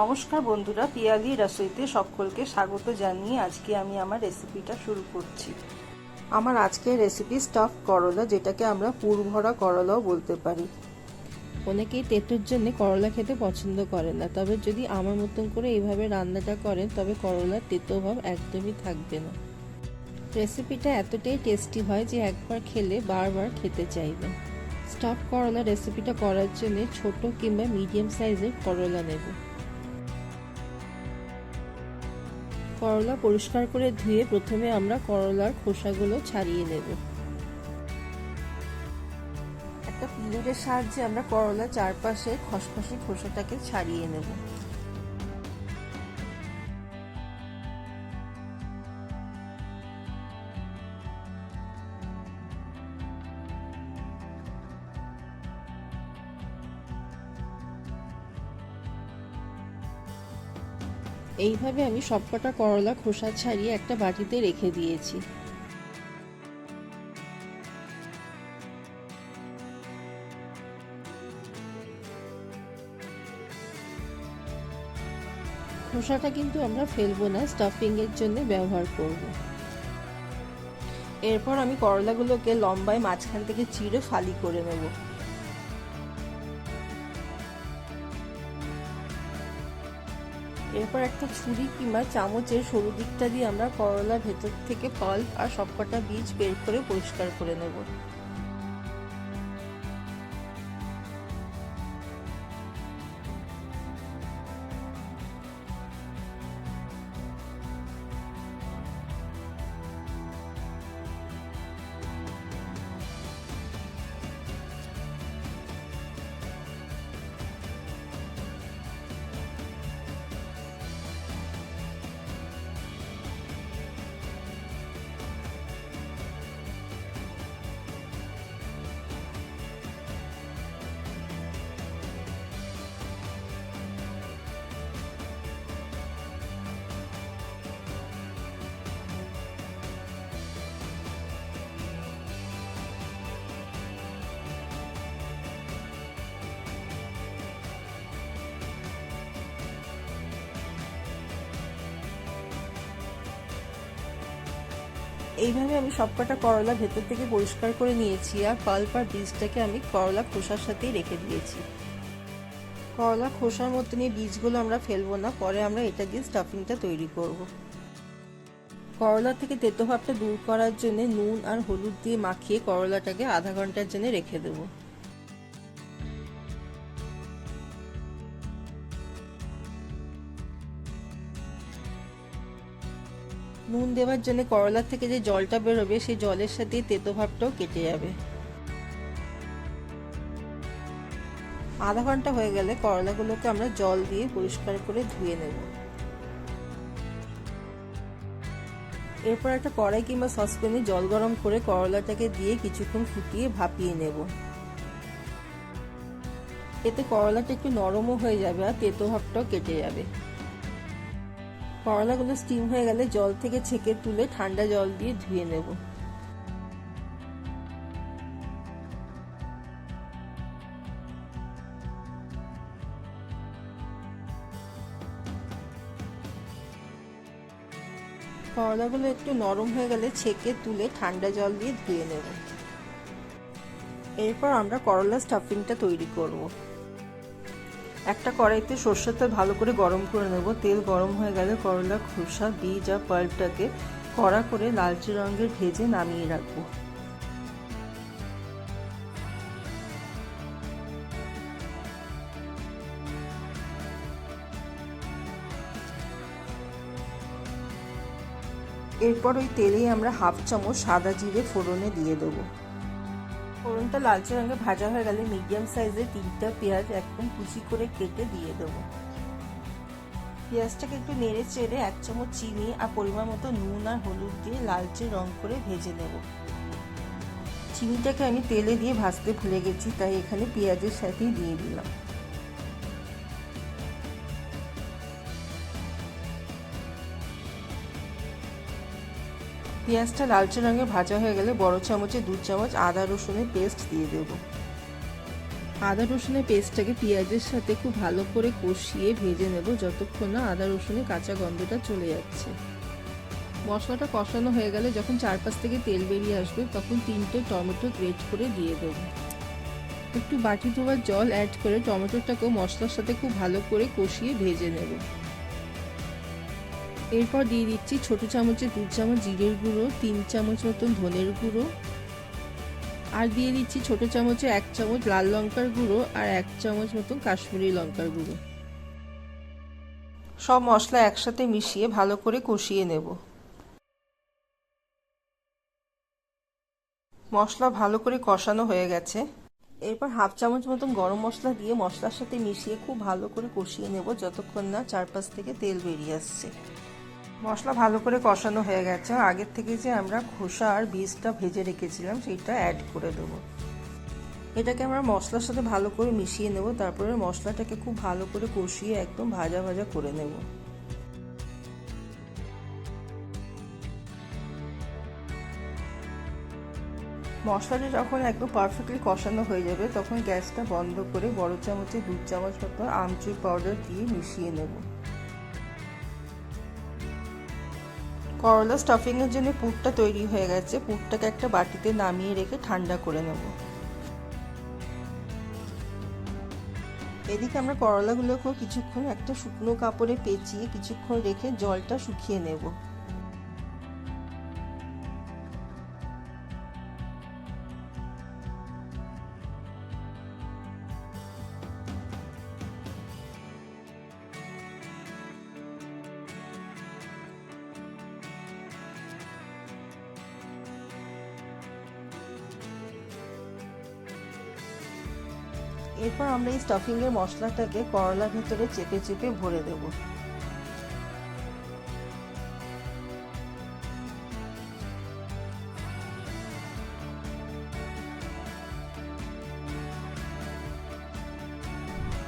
নমস্কার বন্ধুরা, পিয়ালি রসইতে সকলকে স্বাগত জানিয়ে আজকে আমি আমার রেসিপিটা শুরু করছি। আমার আজকের রেসিপি স্টাফ করলা, যেটাকে আমরা পুরভরা করলাও বলতে পারি। অনেকেই তেঁতুর জন্য করলা খেতে পছন্দ করে না, তবে যদি আমার মতন করে এইভাবে রান্নাটা করেন, তবে করলার তেতো ভাব একদমই থাকবে না। রেসিপিটা এতটাই টেস্টি হয় যে একবার খেলে বারবার খেতে চাইবে। স্টাফ করলা রেসিপিটা করার জন্য ছোট কিংবা মিডিয়াম সাইজের করলা নেব। করলা পরিষ্কার করে ধুয়ে প্রথমে আমরা করলার খোসাগুলো ছাড়িয়ে নেব। একটা পিলুরের সাহায্যে আমরা করলার চারপাশে খসখসে খোসাটাকে ছাড়িয়ে নেব। এইভাবে আমি সবকটা করলা খোসা ছাড়িয়ে একটা বাটিতে রেখে দিয়েছি খোসাটা কিন্তু আমরা ফেলব না স্টাফিংয়ের জন্য ব্যবহার করব। এরপর আমি করলাগুলোকে লম্বায় মাঝখান থেকে চিড়ে ফালি করে নেব এরপর একটা ছুরি কিংবা চামচের সরু দিকটা দিয়ে আমরা করলার ভেতর থেকে পাল্প আর সবকটা বীজ বের করে পরিষ্কার করে নেব। এইভাবে আমি সবকটা করলা ভেতর থেকে পরিষ্কার করে নিয়েছি আর পাল্প আর বীজটাকে আমি করলা খোসার সাথেই রেখে দিয়েছি করলা খোসার মতো নিয়ে বীজগুলো আমরা ফেলব না, পরে আমরা এটা দিয়ে স্টাফিংটা তৈরি করব। করলা থেকে তেতো ভাবটা দূর করার জন্য নুন আর হলুদ দিয়ে মাখিয়ে করলাটাকে আধা ঘণ্টার জন্য রেখে দেবো নুন দেওয়ার জন্য করলার থেকে যে জলটা বেরোবে, সেই জলের সাথে তেতো ভাবটাও কেটে যাবে। আধা ঘণ্টা হয়ে গেলে করলাগুলোকে আমরা জল দিয়ে পরিষ্কার করে ধুয়ে নেব। এরপর একটা কড়াই কিংবা সসপ্যানে জল গরম করে করলাটাকে দিয়ে কিছুক্ষণ ফুটিয়ে ভাপিয়ে নেব। এতে করলাটা একটু নরমও হয়ে যাবে আর তেতো ভাবটাও কেটে যাবে। করলাগুলো স্টিম হয়ে গেলে জল থেকে ছেঁকে তুলে ঠান্ডা জল দিয়ে ধুয়ে নেব। করলাগুলো একটু নরম হয়ে গেলে ছেঁকে তুলে ঠান্ডা জল দিয়ে ধুয়ে নেব। এরপর আমরা করলা স্টাফিংটা তৈরি করব। একটা কড়াইতে সর্ষের তেল ভালো করে গরম করে নেব। তেল গরম হয়ে গেলে করলা, খোসা, বীজ আর পাল্পটাকে কড়া করে লালচে রঙের ভেজে নামিয়ে রাখব। এরপর ওই তেলেই আমরা হাফ চামচ সাদা জিরে ফোড়নে দিয়ে দেবো। ফোড়নটা লালচে রঙে ভাজা হয়ে গেলে মিডিয়াম সাইজের তিনটা পেঁয়াজ একদম কুচি করে কেটে দিয়ে দেবো। পেঁয়াজটাকে একটু নেড়ে চেড়ে এক চামচ চিনি আর পরিমাণ মতো নুন আর হলুদ দিয়ে লালচে রং করে ভেজে নেব। চিনিটাকে আমি তেলে দিয়ে ভাজতে ভুলে গেছি, তাই এখানে পেঁয়াজের সাথেই দিয়ে দিলাম। পেঁয়াজটা লালচে রঙে ভাজা হয়ে গেলে বড় চামচে দু চামচ, আদা রসুনের পেস্ট দিয়ে দেব। আদা রসুনের পেস্টটাকে পেঁয়াজের সাথে খুব ভালো করে কষিয়ে ভেজে নেব যতক্ষণ না আদা রসুনের কাঁচা গন্ধটা চলে যাচ্ছে। মশলাটা কষানো হয়ে গেলে যখন চারপাশ থেকে তেল বেরিয়ে আসবে তখন তিনটে টমেটো গ্রেট করে দিয়ে দেবো। একটু বাটি ধোয়ার জল অ্যাড করে টমেটোটাকেও মশলার সাথে খুব ভালো করে কষিয়ে ভেজে নেব। এরপর দিয়ে দিচ্ছি ছোট চামচে দু চামচ, জিরের গুঁড়ো, তিন চামচ মতন ধনের গুঁড়ো। আর দিয়ে দিচ্ছি ছোট চামচে এক চামচ লাল লঙ্কার গুঁড়ো আর এক চামচ মতন কাশ্মীরি লঙ্কার গুঁড়ো। সব মশলা একসাথে মিশিয়ে ভালো করে কষিয়ে নেব। মশলা ভালো করে কষানো হয়ে গেছে। এরপর হাফ চামচ মতন গরম মশলা দিয়ে মশলার সাথে মিশিয়ে খুব ভালো করে কষিয়ে নেব, যতক্ষণ না চারপাশ থেকে তেল বেরিয়ে আসছে। মশলা ভালো করে কষানো হয়ে গেছে। আগের থেকে যে আমরা খোসা আর বীজটা ভেজে রেখেছিলাম সেটা অ্যাড করে দেবো। এটাকে আমরা মশলার সাথে ভালো করে মিশিয়ে নেব। তারপরে মশলাটাকে খুব ভালো করে কষিয়ে একদম ভাজা ভাজা করে নেব। মশলাটা যখন একদম পারফেক্টলি কষানো হয়ে যাবে, তখন গ্যাসটা বন্ধ করে বড় চামচে দু চামচ মতো আমচুর পাউডার দিয়ে মিশিয়ে নেব। করলা স্টাফিংয়ের জন্য পুরটা তৈরি হয়ে গেছে। পুরটাকে একটা বাটিতে নামিয়ে রেখে ঠান্ডা করে নেব। এদিকে আমরা করলাগুলোকেও কিছুক্ষণ একটা শুকনো কাপড়ে পেঁচিয়ে কিছুক্ষণ রেখে জলটা শুকিয়ে নেব। এরপর আমরা এই স্টাফিংয়ের মশলাটাকে করলার ভেতরে চেপে চেপে ভরে দেব।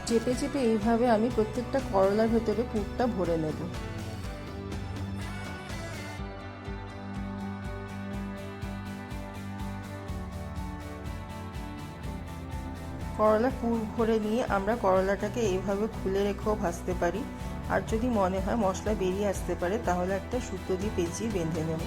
চেপে চেপে এইভাবে আমি প্রত্যেকটা করলার ভেতরে পুরটা ভরে নেব। করলা পুর ভরে নিয়ে আমরা করলাটাকে এইভাবে খুলে রেখেও ভাজতে পারি। আর যদি মনে হয় মশলা বেরিয়ে আসতে পারে, তাহলে একটা সুতো দিয়ে পেঁচিয়ে বেঁধে নেব।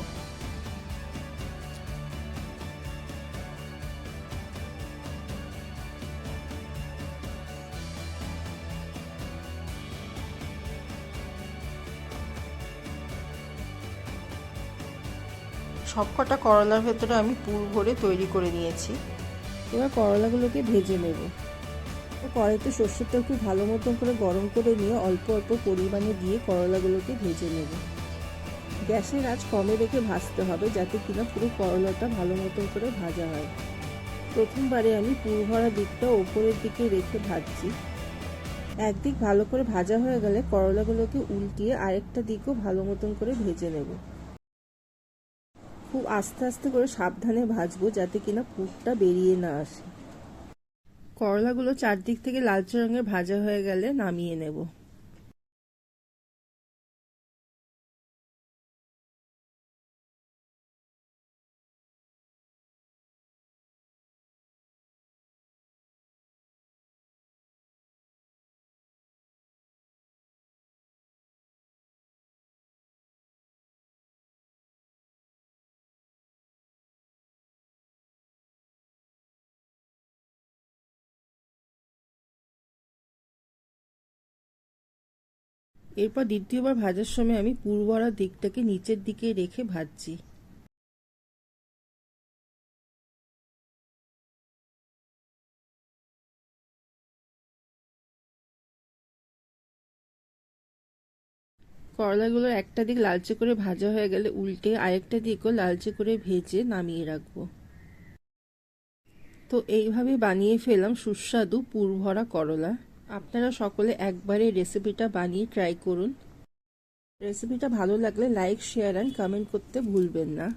সবকটা করলার ভেতরে আমি পুর ভরে তৈরি করে নিয়েছি। এবার করলাগুলোকে ভেজে নেব। কড়াইতে তেল খুব ভালো মতন করে গরম করে নিয়ে অল্প অল্প পরিমাণে দিয়ে করলাগুলোকে ভেজে নেব। গ্যাসের আঁচ কমে রেখে ভাজতে হবে যাতে কিনা পুরো করলাটা ভালো মতন করে ভাজা হয়। প্রথমবারে আমি পুর ভরা দিকটা ওপরের দিকে রেখে ভাজছি। একদিক ভালো করে ভাজা হয়ে গেলে করলাগুলোকে উল্টিয়ে আরেকটা দিকও ভালো মতন করে ভেজে নেব। খুব আস্তে আস্তে করে সাবধানে ভাজবো যাতে কিনা পুরটা বেরিয়ে না আসে। করলাগুলো চারদিক থেকে লালচে রঙের ভাজা হয়ে গেলে নামিয়ে নেব। এরপর দ্বিতীয়বার ভাজার সময় আমি পুর ভরা দিকটাকে নিচের দিকে রেখে ভাজছি। করলাগুলো একটা দিক লালচে করে ভাজা হয়ে গেলে উল্টে আরেকটা দিকও লালচে করে ভেজে নামিয়ে রাখব। তো এইভাবে বানিয়ে ফেলাম সুস্বাদু পুর ভরা করলা। আপনারা সকলে একবারে রেসিপিটা বানিয়ে ট্রাই করুন। রেসিপিটা ভালো লাগলে লাইক শেয়ার অ্যান্ড কমেন্ট করতে ভুলবেন না।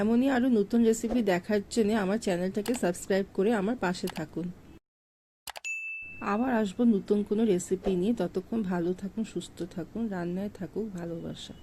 এমনই আরও নতুন রেসিপি দেখার জন্য আমার চ্যানেলটাকে সাবস্ক্রাইব করে আমার পাশে থাকুন। আবার আসব নতুন কোনো রেসিপি নিয়ে। ততক্ষণ ভালো থাকুন, সুস্থ থাকুন, রান্নায় থাকুক ভালোবাসা।